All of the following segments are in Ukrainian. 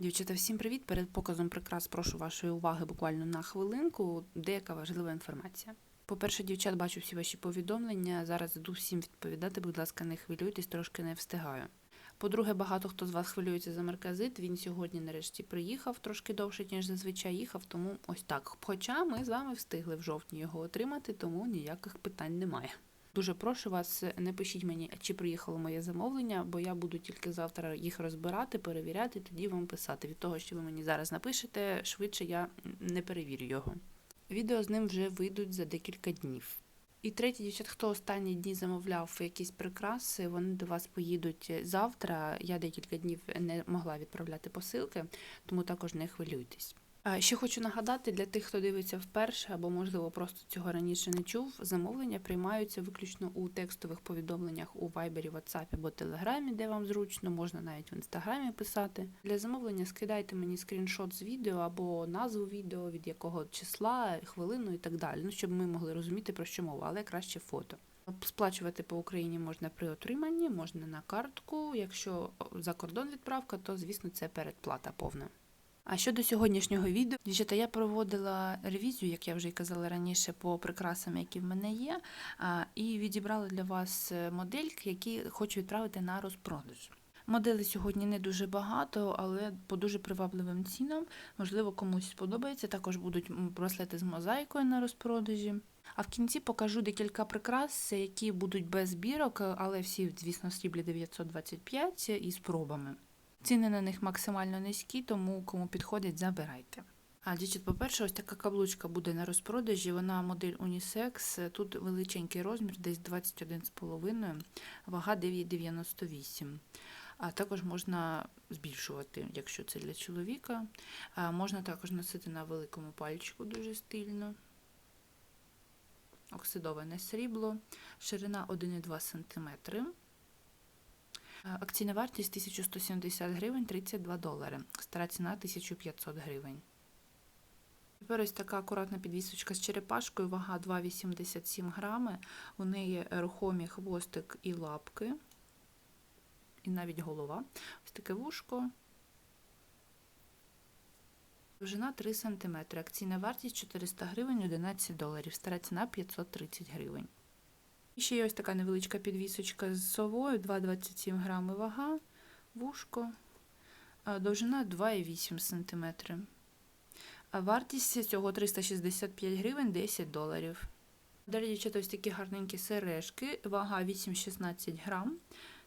Дівчата, всім привіт! Перед показом прикрас прошу вашої уваги буквально на хвилинку. Деяка важлива інформація. По-перше, дівчат, бачу всі ваші повідомлення. Зараз іду всім відповідати. Будь ласка, не хвилюйтесь, трошки не встигаю. По-друге, багато хто з вас хвилюється за марказит. Він сьогодні нарешті приїхав трошки довше, ніж зазвичай їхав, тому ось так. Хоча ми з вами встигли в жовтні його отримати, тому ніяких питань немає. Дуже прошу вас, не пишіть мені, чи приїхало моє замовлення, бо я буду тільки завтра їх розбирати, перевіряти, тоді вам писати. Від того, що ви мені зараз напишете, швидше я не перевірю його. Відео з ним вже вийдуть за декілька днів. І третє, дівчат, хто останні дні замовляв якісь прикраси, вони до вас поїдуть завтра. Я декілька днів не могла відправляти посилки, тому також не хвилюйтесь. Ще хочу нагадати для тих, хто дивиться вперше або, можливо, просто цього раніше не чув. Замовлення приймаються виключно у текстових повідомленнях у Viber, WhatsApp або Telegram, де вам зручно, можна навіть в інстаграмі писати. Для замовлення скидайте мені скріншот з відео або назву відео, від якого числа, хвилину і так далі. Ну, щоб ми могли розуміти про що мова, але краще фото. Сплачувати по Україні можна при отриманні, можна на картку. Якщо за кордон відправка, то звісно це передплата повна. А щодо сьогоднішнього відео, дівчата, я проводила ревізію, як я вже й казала раніше, по прикрасам, які в мене є, і відібрала для вас е, модельки, які хочу відправити на розпродаж. Моделей сьогодні не дуже багато, але по дуже привабливим цінам. Можливо, комусь сподобається. Також будуть браслети з мозаїкою на розпродажі. А в кінці покажу декілька прикрас, які будуть без бірок, але всі, звісно, сріблі 925 і з пробами. Ціни на них максимально низькі, тому кому підходять, забирайте. А дівчат, по-перше, ось така каблучка буде на розпродажі. Вона модель Unisex. Тут величенький розмір, десь 21,5, вага 9,98. А також можна збільшувати, якщо це для чоловіка. А можна також носити на великому пальчику дуже стильно. Оксидоване срібло, ширина 1,2 см. Акційна вартість 1170 гривень 32 долари. Стара ціна 1500 гривень. Тепер ось така акуратна підвісочка з черепашкою, вага 2,87 грами. У неї рухомі хвостик і лапки, і навіть голова. Ось таке вушко. Довжина 3 см. Акційна вартість 400 гривень 11 доларів. Стара ціна 530 гривень. І ще є ось така невеличка підвісочка з совою, 2,27 грами вага, вушко, довжина 2,8 см. Вартість цього 365 гривень 10 доларів. Далі, дівчата, ось такі гарненькі сережки, вага 8-16 грам.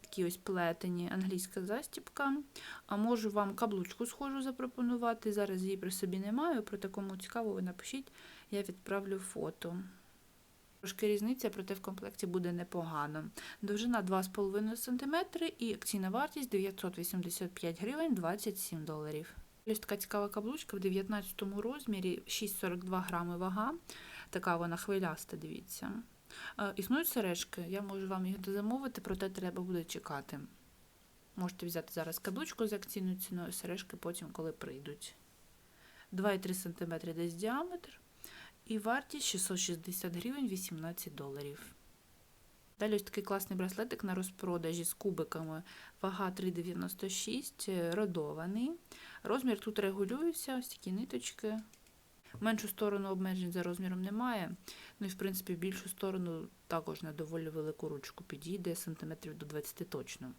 Такі ось плетені, англійська застіпка. А можу вам каблучку схожу запропонувати. Зараз її при собі не маю, проте кому цікаво, ви напишіть, я відправлю фото. Трошки різниця, проте в комплекті буде непогано. Довжина 2,5 см і акційна вартість 985 гривень 27 доларів. Ось така цікава каблучка в 19 розмірі, 6,42 грами вага. Така вона хвиляста, дивіться. Е, Існують сережки, я можу вам їх дозамовити, проте треба буде чекати. Можете взяти зараз каблучку з акційною ціною, сережки потім, коли прийдуть. 2,3 см десь діаметр. І вартість 660 гривень 18 доларів. Далі ось такий класний браслетик на розпродажі з кубиками. Вага 3,96, родований. Розмір тут регулюється, ось такі ниточки. Меншу сторону обмежень за розміром немає. Ну і, в принципі, більшу сторону також на доволі велику ручку підійде, сантиметрів до 20 точно.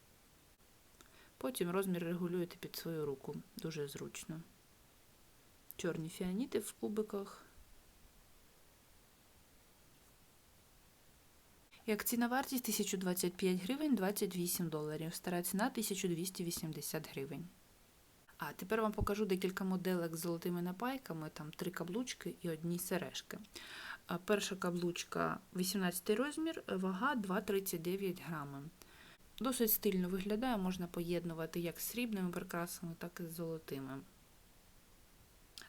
Потім розмір регулюєте під свою руку. Дуже зручно. Чорні фіаніти в кубиках. І акційна вартість 1025 гривень 28 доларів. Стара ціна 1280 гривень. А тепер вам покажу декілька моделек з золотими напайками, там три каблучки і одні сережки. Перша каблучка 18 розмір, вага 2,39 грами. Досить стильно виглядає, можна поєднувати як з срібними прикрасами, так і з золотими.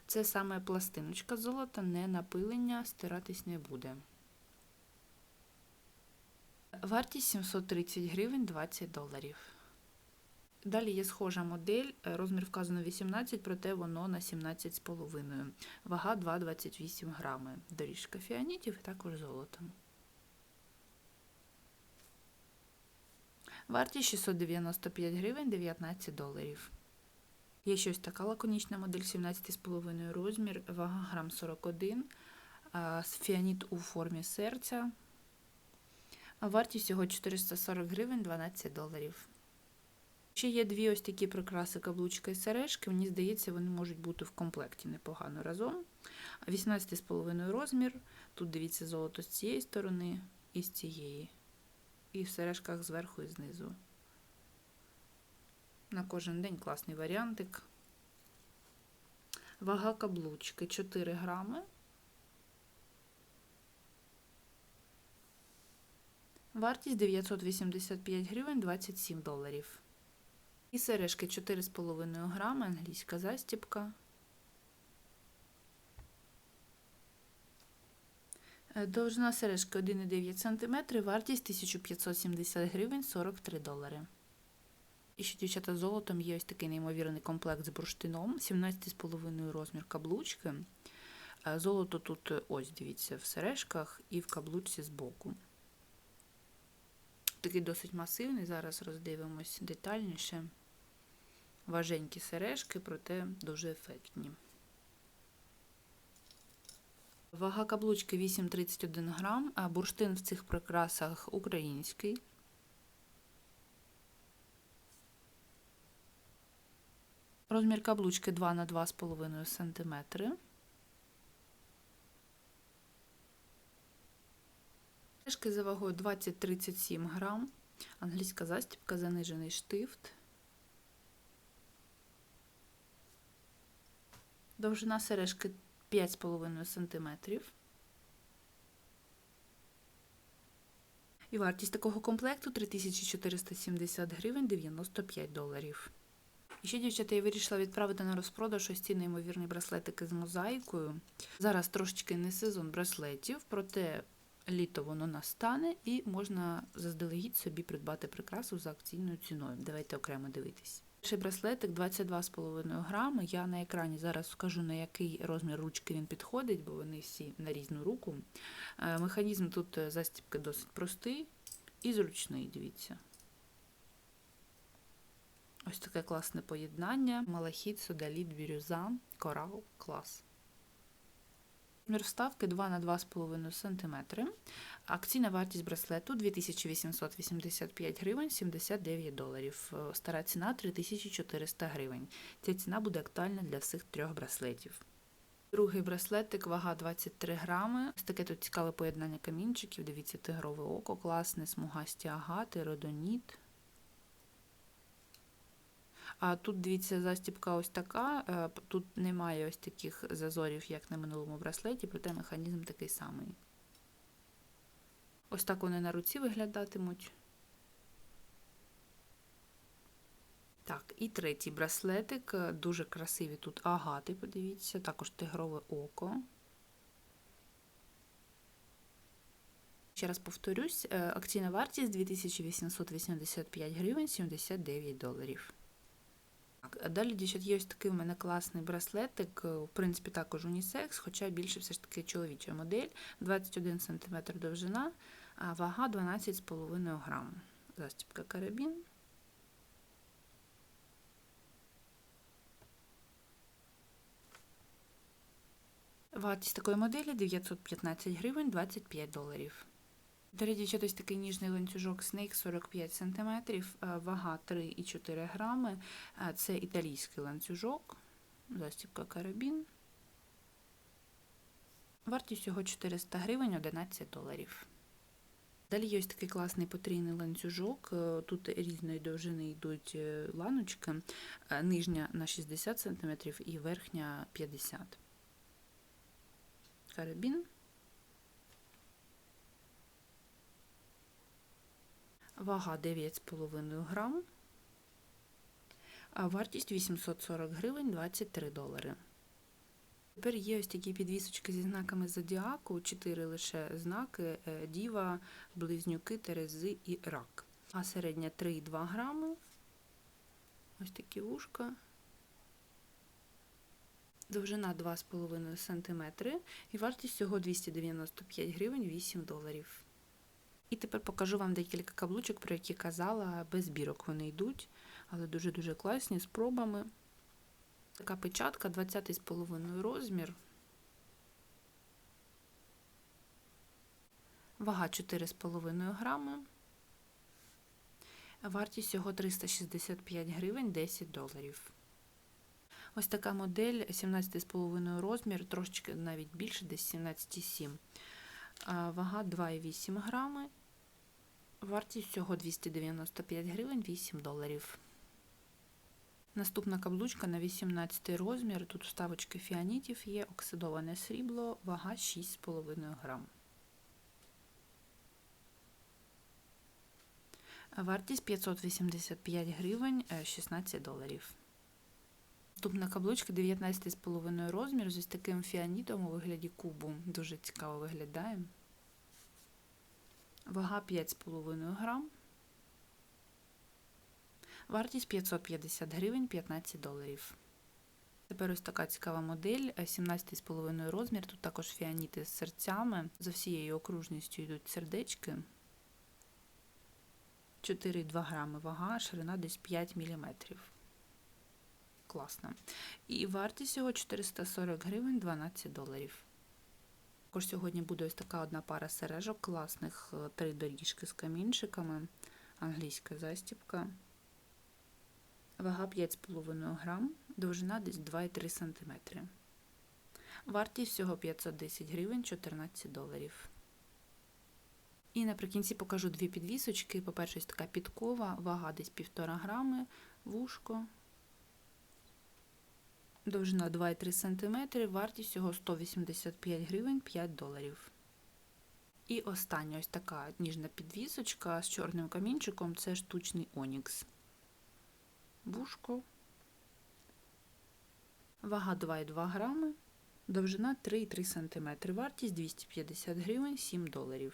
Це саме пластиночка золота, не напилення, стиратись не буде. Вартість 730 гривень 20 доларів. Далі є схожа модель, е, розмір вказано 18, проте воно на 17,5. Вага 2,28 грами. Доріжка фіанітів і також золотом. Вартість 695 гривень 19 доларів. Є щось така лаконічна модель 17,5 розмір, вага грам 41, фіаніт у формі серця. А Вартість всього 440 гривень 12 доларів. Ще є дві ось такі прикраси каблучка і сережки. Мені здається, вони можуть бути в комплекті непогано разом. 18,5 розмір. Тут дивіться золото з цієї сторони і з цієї. І в сережках зверху і знизу. На кожен день класний варіантик. Вага каблучки 4 грами. Вартість 985 гривень 27 доларів. І сережки 4,5 грами, англійська застіпка. Е, Довжина сережки 1,9 см, вартість 1570 гривень 43 долари. І ще дівчата з золотом є ось такий неймовірний комплект з бурштином, 17,5 розмір каблучки. Е, Золото тут, е, ось дивіться, в сережках і в каблучці збоку. Такий досить масивний, зараз роздивимось детальніше. Важенькі сережки, проте дуже ефектні. Вага каблучки 8,31 грам, а бурштин в цих прикрасах український. Розмір каблучки 2 на 2,5 см. Сережки за вагою 20-37 грам. Англійська застібка, занижений штифт. Довжина сережки 5,5 см. І вартість такого комплекту 3470 гривень 95 доларів. І ще, дівчата, я вирішила відправити на розпродаж ось ці неймовірні браслетики з мозаїкою. Зараз трошечки не сезон браслетів, проте літо воно настане і можна заздалегідь собі придбати прикрасу за акційною ціною. Давайте окремо дивитись. Перший браслетик 22,5 грами. Я на екрані зараз скажу, на який розмір ручки він підходить, бо вони всі на різну руку. Е, Механізм тут е, застібки досить простий і зручний, дивіться. Ось таке класне поєднання. Малахіт, содаліт, бірюза, корал, клас. Розмір вставки 2 на 2,5 см. Акційна вартість браслету 2885 гривень 79 доларів. Е, Стара ціна 3400 гривень. Ця ціна буде актуальна для всіх трьох браслетів. Другий браслетик, вага 23 грами. Ось таке тут цікаве поєднання камінчиків. Дивіться, тигрове око, класне, смугасті агати, родоніт. А тут, дивіться, застібка ось така. е, Тут немає ось таких зазорів, як на минулому браслеті, проте механізм такий самий. Ось так вони на руці виглядатимуть. Так, і третій браслетик. е, Дуже красиві тут агати, подивіться, також тигрове око. Ще раз повторюсь, е, акційна вартість 2885 гривень 79 доларів. Далі, дівчат, є ось такий у мене класний браслетик, е, в принципі, також унісекс, хоча більше все ж таки чоловіча модель, 21 см довжина, а вага 12,5 грам. Застібка карабін. Вартість такої моделі 915 гривень 25 доларів. Дівчата, ось такий ніжний ланцюжок Snake 45 см, вага 3,4 грами. Е, Це італійський ланцюжок, застібка карабін. Вартість його 400 гривень 11 доларів. Далі є ось такий класний потрійний ланцюжок. Е, Тут різної довжини йдуть е, ланочки, Е, нижня на 60 см і верхня 50 Карабін. Вага 9,5 грам, а вартість 840 гривень 23 долари. Тепер є ось такі підвісочки зі знаками зодіаку, 4 лише знаки е, Діва, Близнюки, Терези і Рак. А середня 3,2 грами. Ось такі вушка. Довжина 2,5 см і вартість всього 295 гривень 8 доларів. І тепер покажу вам декілька каблучок, про які казала, без бірок вони йдуть, але дуже-дуже класні з пробами. Така печатка 20,5 розмір. Вага 4,5 грами. Вартість всього 365 гривень 10 доларів. Ось така модель 17,5 розмір, трошечки навіть більше, десь 17,7. Вага 2,8 грами. Вартість всього 295 гривень 8 доларів. Наступна каблучка на 18 розмір. Тут вставочки фіанітів є, оксидоване срібло, вага 6,5 грам. Вартість 585 гривень 16 доларів. Наступна каблучка 19,5 розмір з таким фіанітом у вигляді кубу. Дуже цікаво виглядає. Вага 5,5 грам. Вартість 550 гривень 15 доларів. Тепер ось така цікава модель, 17,5 розмір. Тут також фіаніти з серцями. За всією окружністю йдуть сердечки. 4,2 грами вага, ширина десь 5 мм. Класно. І вартість його 440 гривень 12 доларів. Також сьогодні буде ось така одна пара сережок класних, три доріжки з камінчиками, англійська застібка. Вага 5,5 грам, довжина десь 2,3 см. Вартість всього 510 гривень 14 доларів. І наприкінці покажу дві підвісочки. По-перше, така підкова, вага десь 1,5 грами, вушко. Довжина 2,3 см, вартість всього 185 гривень 5 доларів. І остання ось така ніжна підвісочка з чорним камінчиком це штучний онікс. Вушко. Вага 2,2 грами, довжина 3,3 см, вартість 250 гривень 7 доларів.